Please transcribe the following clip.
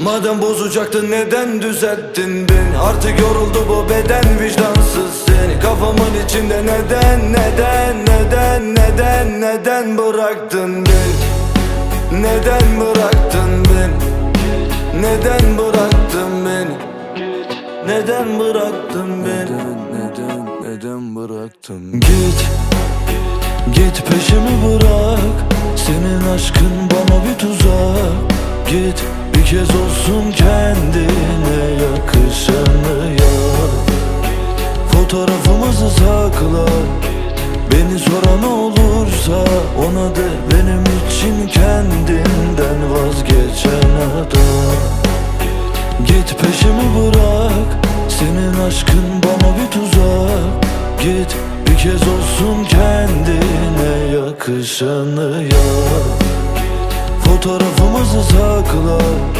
Madem bozacaktın neden düzelttin beni? Artık yoruldu bu beden vicdansız seni. Kafamın içinde neden neden neden neden neden bıraktın beni? Neden bıraktın beni? Neden bıraktın beni? Neden bıraktın beni? Neden neden bıraktın Git Git peşimi bırak. Senin aşkın bana bir tuzak. Git bir kez olsun kendine yakışanı yap Fotoğrafımızı sakla Beni soran olursa ona de benim için kendinden vazgeçen adam. Git peşimi bırak Senin aşkın bana bir tuzak. Git bir kez olsun kendine yakışanı yap Fotoğrafımızı sakla